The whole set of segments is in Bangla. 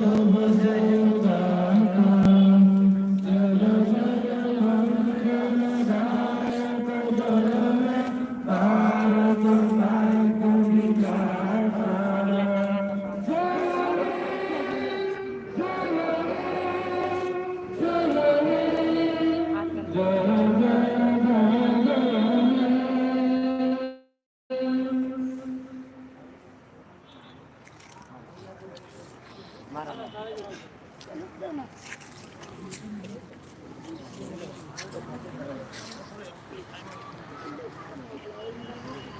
तो बजूंगा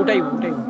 ওটাই ওটাই।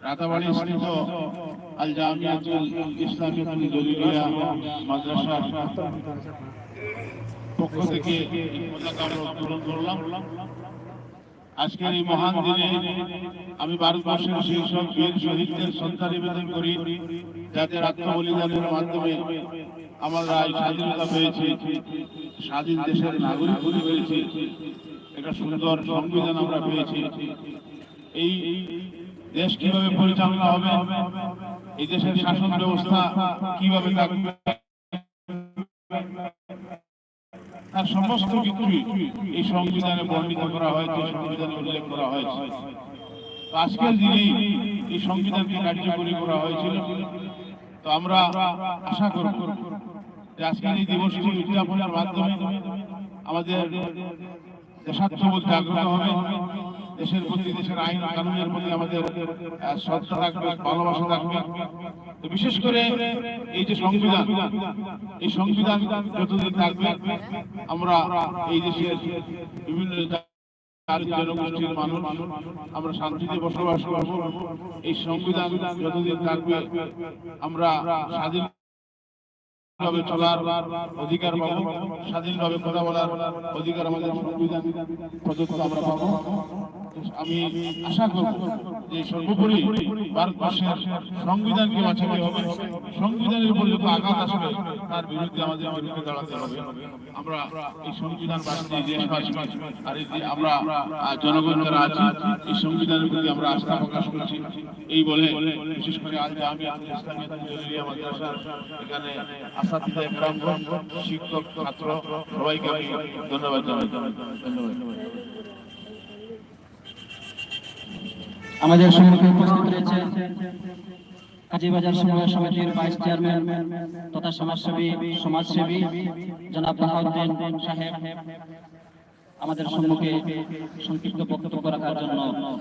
রাতাবাড়ি মাদ্রাসার পক্ষ থেকে আজকের এই মহান দিনে আমি ভারতবর্ষের সেই সব বীর শহীদদের শ্রদ্ধা নিবেদন করি যাদের আত্মবলিদানের মাধ্যমে আমরা এই স্বাধীনতা পেয়েছি, স্বাধীন দেশের নাগরিক হতে পেরেছি। একটা সুন্দর সংবিধান আমরা পেয়েছি। এই দেশ কীভাবে পরিচালনা হবে? এই দেশের শাসন ব্যবস্থা কীভাবে থাকবে? তার সমস্ত কিছুই এই সংবিধানে বর্ণিত করা হয়েছে সংবিধানে উল্লেখ করা হয়েছে। আজকের দিনেই এই সংবিধানকে কার্যকরী করা হয়েছিল। তো আমরা আশা করব যে আজকের এই দিবসটি উদযাপনের মাধ্যমে আমাদের দেশাত্মবোধ জাগ্রত হবে। দেশের প্রতি, দেশের আইন, কানুনের প্রতি আমাদের শ্রদ্ধা থাকবে ভালোবাসা থাকবে বিশেষ করে এই যে সংবিধান, এই সংবিধান যতদিন থাকবে, আমরা এই দেশের বিভিন্ন জনগোষ্ঠীর মানুষ, আমরা শান্তিতে বসবাস করব। এই সংবিধান যতদিন থাকবে, আমরা স্বাধীন ভাবে চলার অধিকার পাবো। স্বাধীনভাবে কথা বলার অধিকার আমাদের সংবিধান, প্রদত্ত আমরা পাবো। আমি আশা করব যে সর্বোপরি ভারতবর্ষের সংবিধানকে বাঁচাতে হবে? সংবিধানের উপর যত আঘাত আসবে, তার বিরুদ্ধে আমাদের বিরুদ্ধে দাঁড়াতে হবে। আমরা এই সংবিধান বাঁচিয়ে দেশবাসী আর এই যে আমরা জনগণ যারা আছি, এই সংবিধানের প্রতি আমরা আস্থা প্রকাশ করছি। এই বলে, বিশেষ করে আজ আমি এখানে আসাদিদা শিক্ষক, ছাত্র, সবাইকে আমি ধন্যবাদ জানাই। ধন্যবাদ। আমাদের সম্মুখে উপস্থিত রয়েছে কাজীবাজার সমবায় সমিতির ভাইস চেয়ারম্যান তথা সমাজসেবী সমাজসেবী জনাব বাহাউদ্দিন সাহেব। আমাদের সম্মুখে সংক্ষিপ্ত বক্তব্য রাখার জন্য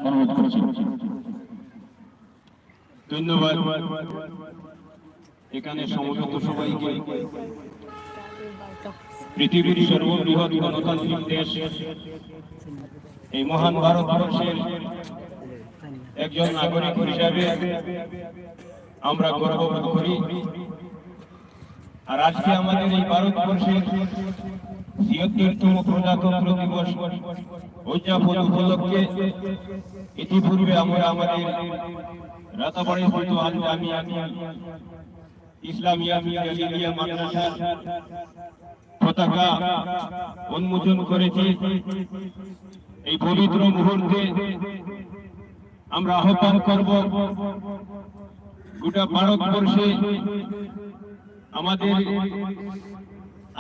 অনুরোধ করেছেন ধন্যবাদ। এখানে সমবেত সবাইকে পৃথিবীর সর্ববৃহৎ গণতান্ত্রিক দেশ, এই মহান ভারতবর্ষের একজন নাগরিক হিসাবে আমরা গর্ববোধ করি। আর আজকে আমাদের এই ভারতবর্ষের ছিয়াত্তরতম প্রজাতন্ত্র দিবস উদযাপন উপলক্ষে ইতিপূর্বে আমরা আমাদের রাতাবাড়ি হয়তো আমি জামিয়া ইসলামিয়া মিলিয়া মাদ্রাসার পতাকা উন্মোচন করেছি। এই পবিত্র মুহূর্তে আমরা আহ্বান করব গোটা ভারতবর্ষে আমাদের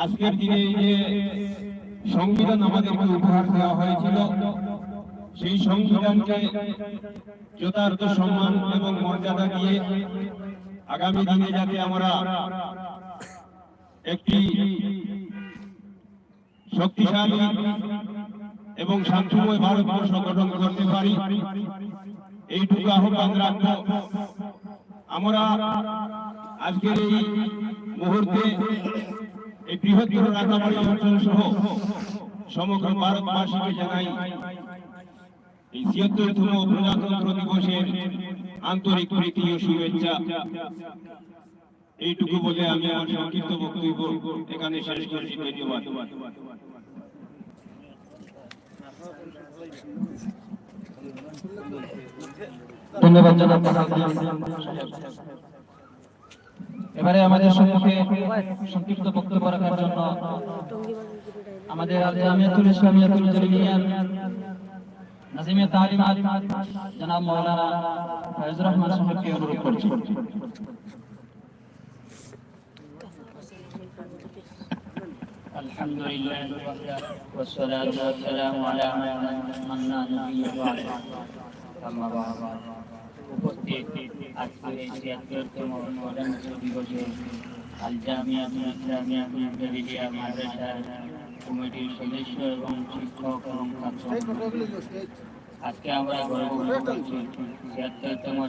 আজকের দিনে যে সংবিধান আমাদেরকে উপহার দেওয়া হয়েছিল, সেই সংবিধানকে যথার্থ সম্মান এবং মর্যাদা দিয়ে আগামী দিনে যাতে আমরা একটি শক্তিশালী এবং শান্তিময় ভারতবর্ষ গঠন করতে পারি এইটুকু আহ্বান রাখব। আমরা আজকের এই মুহূর্তে এই বৃহত্তর রাখাবাড়ি অঞ্চল সহ সমগ্র ভারতবাসীকে জানাই এই ছিয়াত্তরতম প্রজাতন্ত্র দিবসের আন্তরিক প্রীতি ও শুভেচ্ছা। এইটুকু বলে আমি আমার সংক্ষিপ্ত বক্তব্য এখানে শেষ করছি। ধন্যবাদ। এবারে আমাদের সম্মুখে সংক্ষিপ্ত বক্তব্য রাখার জন্য আমাদের আল জামিয়াতুল ইসলামিয়াতুল জলিলিয়ার নাজিমিয়া তালিমাত জনাব রহমান সাহেবকে অনুরোধ করছি। الحمد لله وحده والصلاة والسلام على من لا نبي بعده أما بعد উপস্থিত আজকের এই ছিয়াত্তরতম স্বাধীনতা দিবসে আল জামিয়া ইসলামিয়া মিলিয়া মাদ্রাসার কমিটির সদস্য এবং শিক্ষক এবং ছাত্র আজকে আমরা গর্ব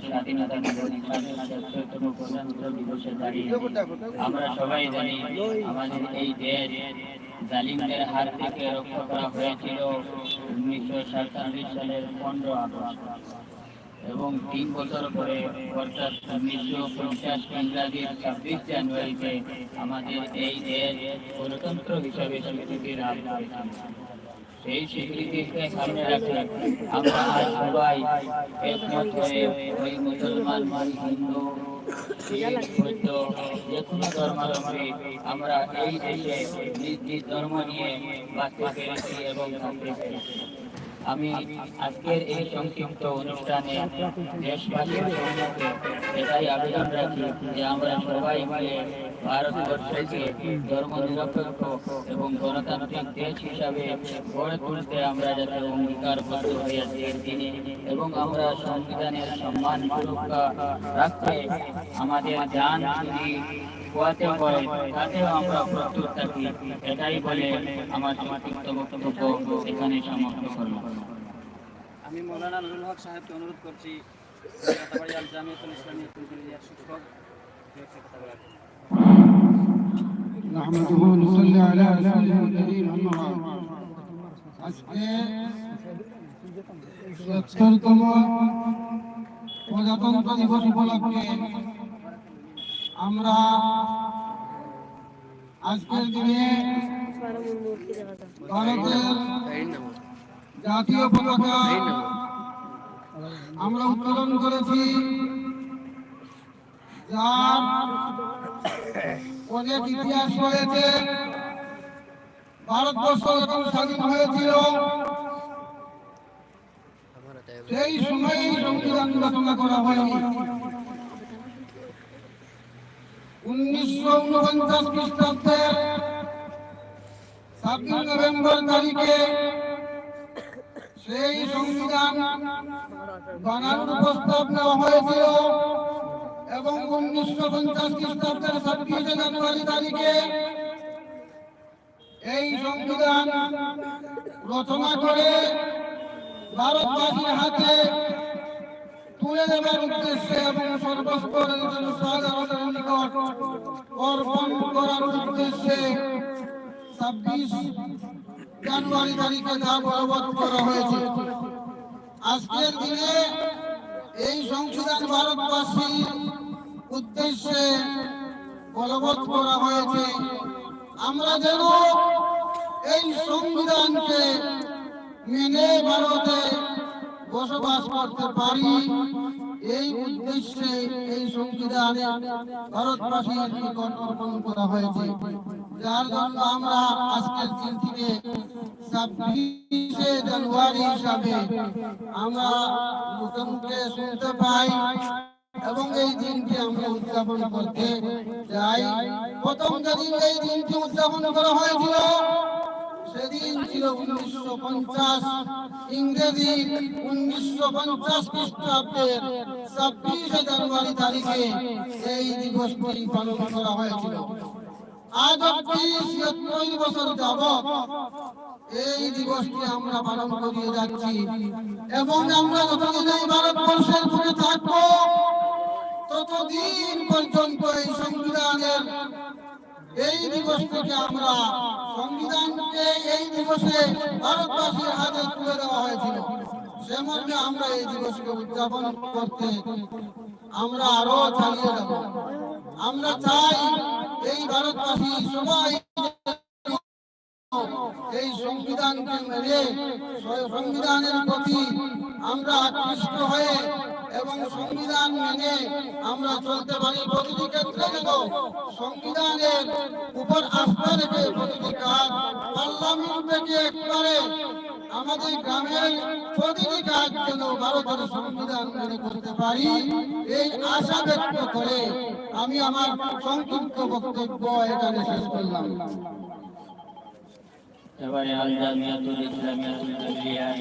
স্বাধীনতা দিবসে দাঁড়িয়ে। আমরা সবাই জানি আমাদের এই দেশ জালিমদের হাত থেকে রক্ষা করা হয়েছিল উনিশশো সাতচল্লিশ সালের পনেরো আগস্ট। এবং তিন বছর পরে, অর্থাৎ উনিশশো পঞ্চাশ ইংরাজির ছাব্বিশ জানুয়ারিতে আমাদের এই দেশ গণতন্ত্র হিসাবে স্বীকৃতি লাভ করেছিল। সেই স্বীকৃতিকে সামনে রাখে আমরা আজ সবাই একমত হয়ে ওই মুসলমান ওই হিন্দু শিখ, বৌদ্ধ যে কোনো ধর্মাবলম্বী আমরা এই দেশে নিজ নিজ ধর্ম নিয়ে বাঁচতে পেরেছি এবং থাকতে পেরেছি আমি আজকের এই সংক্ষিপ্ত অনুষ্ঠানে দেশবাসীর সম্মুখে এটাই আবেদন রাখি যে আমরা সবাই মিলে ভারতবর্ষকে ধর্ম নিরপেক্ষ এবং গণতান্ত্রিক দেশ হিসাবে গড়ে তুলতে আমরা যাতে অঙ্গীকারবদ্ধ আজকের দিনে এবং আমরা সংবিধানের সম্মান সুরক্ষা রাখতে আমাদের জান যদি পোয়াতে হয় তাতেও আমরা প্রস্তুত থাকি এটাই বলে আমার সংক্ষিপ্ত বক্তব্য এখানে সমাপ্ত করলাম আমি মৌলানা নুরুল হক সাহেবকে অনুরোধ করছি রাতাবাড়ি আল জামিয়াতুল ইসলামিয়াতুল বিলিয়ার শিক্ষক দু একটা কথা বলার জন্য। نحمده ونصلي على رسوله الكريم أما بعد আজকে সত্তরতম প্রজাতন্ত্র দিবস উপলক্ষে আমরা আজকের দিনে ভারতের জাতীয় পতাকা আমরা উত্তোলন করেছি, যার অনেক ইতিহাস রয়েছে। ভারতবর্ষ যখন স্বাধীন হয়েছিল, সেই সময়েই সংবিধান রচনা করা হয়নি। উনিশশো উনপঞ্চাশ নভেম্বর তারিখে সেই সংবিধান বানানোর প্রস্তাব নেওয়া হয়েছিল এবং উনিশশো পঞ্চাশ খ্রিস্টাব্দের ছাব্বিশে জানুয়ারি তারিখে এই সংবিধান রচনা করে ভারতবাসীর হাতে তুলে দেবার উদ্দেশ্যে এবং সর্বস্তরের করার উদ্দেশ্যে ছাব্বিশ জানুয়ারি তারিখে যা বলবৎ করা হয়েছে। আজকের দিনে এই সংবিধান ভারতবাসীর উদ্দেশ্যে বলবৎ করা হয়েছে, আমরা যেন এই সংবিধানকে মেনে ভারতে বসবাস করতে পারি। এই উদ্দেশ্যে এই সংবিধানে ভারতবাসীর নিকট অর্পণ করা হয়েছে। যার জন্য আমরা আজকের দিন থেকে ছাব্বিশে জানুয়ারি হিসাবে আমরা মুখে শুনতে পাই এবং এই দিনটি আমরা উদযাপন করতে যাই। প্রথম যেদিন এই দিনটি উদযাপন করা হয়েছিল সেদিন ছিল উনিশশো পঞ্চাশ, ইংরেজি উনিশশো পঞ্চাশ খ্রিস্টাব্দের ছাব্বিশে জানুয়ারি তারিখে এই দিবসটি পালন করা হয়েছিল। আজ অব্দি ছিয়াত্তর বছর যাবৎ এই দিবসটি আমরা পালন করিয়ে যাচ্ছি এবং আমরা যতদিন এই ভারতবর্ষের বুকে থাকব, ততদিন পর্যন্ত এই সংবিধানের এই দিবস থেকে আমরা সংবিধানকে এই দিবসে ভারতবাসীর হাতে তুলে দেওয়া হয়েছিল। সে মর্মে আমরা এই দিবসকে উদযাপন করতে আমরা আরও চালিয়ে যাব। আমরা চাই এই ভারতবাসী সবাই এই সংবিধানকে মেনে, সংবিধানের প্রতি আমরা আকৃষ্ট হয়ে এবং সংবিধান মেনে আমরা চলতে পারি, প্রতিটি ক্ষেত্রে যেন সংবিধানের উপর আস্থা রেখে প্রতিটি কাজ পার্লামেন্ট থেকে আমাদের গ্রামের প্রতিটি কাজ যেন ভারতের সংবিধান মেনে করতে পারি, এই আশা ব্যক্ত করে আমি আমার সংক্ষিপ্ত বক্তব্য এখানে শেষ করলাম। এবারে আল জামিয়াতুল ইসলামিয়াতুল বিলিয়ায়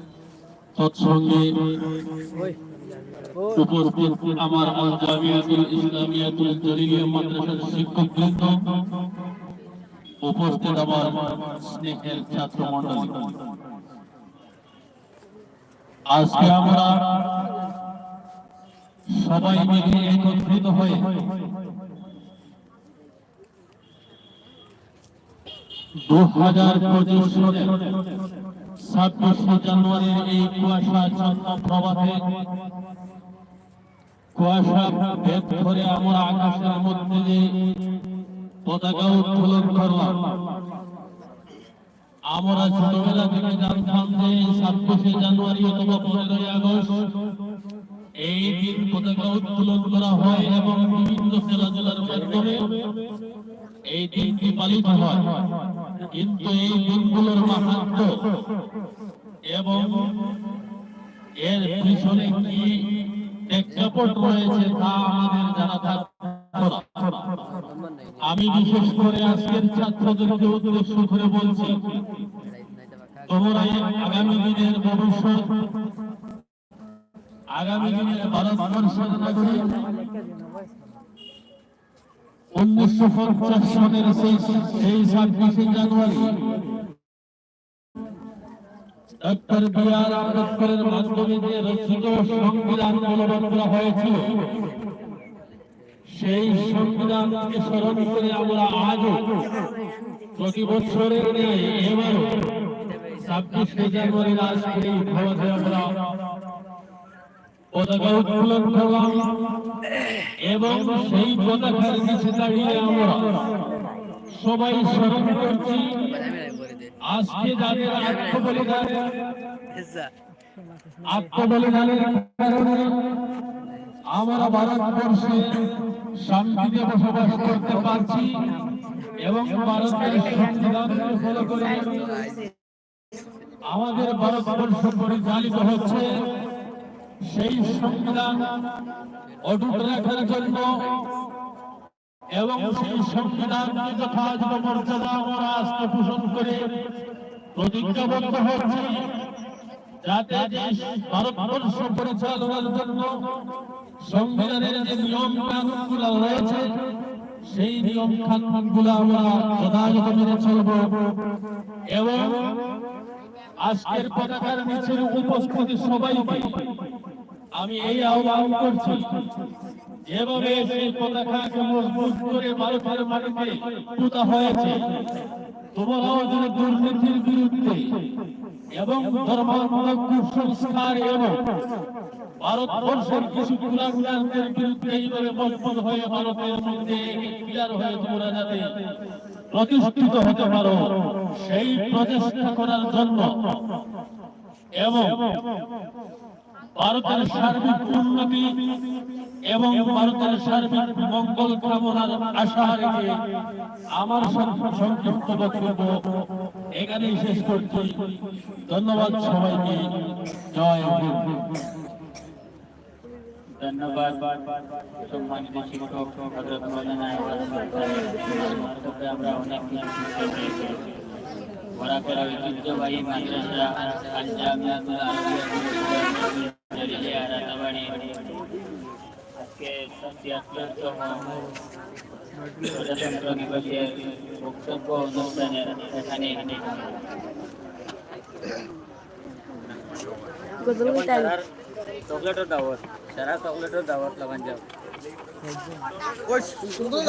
তৎসঙ্গে উপস্থিত আমার আল জামিয়াতুল ইসলামিয়াতুল জলিলিয়া মাদ্রাসার শিক্ষক বৃন্দ উপস্থিত আমার স্নেহের ছাত্র মন্ডলী আজকে আমরা সবাই মিলে একত্রিত হয়ে দু হাজার পঁচিশ ছাব্বিশে জানুয়ারির এই কুয়াশাচ্ছন্ন প্রভাতে কুয়াশা ভেদ করে আমরা আকাশের মধ্যে যে পতাকা উত্তোলন করলাম, আমরা ছোটবেলা থেকে জানতাম যে ছাব্বিশে জানুয়ারি অথবা পনেরোই আগস্ট এই দিন পতাকা উত্তোলন করা হয় এবং বিভিন্ন খেলাধুলার মাধ্যমে এই দিনটি পালিত হয়। কিন্তু এই দিনগুলোর মাহাত্ম এবং এর পিছনে কি প্রেক্ষাপট রয়েছে তা আমাদের জানা থাকবে। আমি বিশেষ করে আজকের ছাত্রদেরকে উদ্দেশ্য করে বলছি, তোমরা আগামী দিনের ভবিষ্যৎ, আগামী দিনের ভারতবর্ষের উনিশশো পঞ্চাশ সনের সেই ছাব্বিশে জানুয়ারি। ডক্টর বি আর আম্বেদকরের মাধ্যমে যে রচিত সংবিধান করা হয়েছিল, সেই সংবিধানকে স্মরণ করে আমরা আজও প্রতি বছরের ন্যায় আজকে আমরা পতাকা উত্তোলন করলাম এবং সেই পতাকার নিচে দাঁড়িয়ে আমরা সবাই স্মরণ করছি, আজকে যাদের আত্মবলিদান, আত্মবলিদানের কারণে আমরা ভারতবর্ষে শান্তিতে বসবাস করতে পারছি এবং ভারতের সংবিধানকে ফলো করে আমাদের ভারতবর্ষ পরিচালিত হচ্ছে। সেই সংবিধান অটুট রাখার জন্য এবং সেই সংবিধানকে যথাযথ মর্যাদা আমরা আজকে পোষণ করে, প্রতিজ্ঞাবদ্ধ হচ্ছি যাতে দেশ ভারতবর্ষ পরিচালনার জন্য সংবিধানের যে নিয়ম কানুনগুলো রয়েছে, সেই নিয়ম কানুনগুলো আমরা যথাযথ মেনে চলব এবং আজকের পতাকার নিচে উপস্থিত সবাইকে আমি এই আহ্বান করছি। যেভাবে সেই পতাকাকে মজবুত করে ভারতের মাটিতে পুতা হয়েছে, তোমরাও যেন দুর্নীতির বিরুদ্ধে এবং ধর্মাত্মক কুসংস্কার এবং ভারতবর্ষের কিছু কুলাঙ্গানদের বিরুদ্ধে এইভাবে মজবুত হয়ে ভারতের মধ্যে ক্লিয়ার হয়ে তোমরা যাতে প্রতিষ্ঠিত হতে পারো, সেই প্রচেষ্টা করার জন্য। এবং ভারতের সার্বিক উন্নতি এবং ভারতের সার্বিক মঙ্গল কামনার আশা রেখে আমার সংক্ষিপ্ত বক্তব্য এখানেই শেষ করছি। ধন্যবাদ সবাইকে। জয় ধন্যবাদ, সম্মানিত শিক্ষক হজরত আমরা অনেক শিখতে ঐতিহ্যবাহী মাদ্রাসা আল রাতাবাড়ি আজকে তিয়াত্তরতম প্রজাতন্ত্র দিবসের বক্তব্য অনুষ্ঠানের এখানে চকলেটের দাওয়াত সারা চকলেটের দাওয়াত লাগান যাও। সুন্দর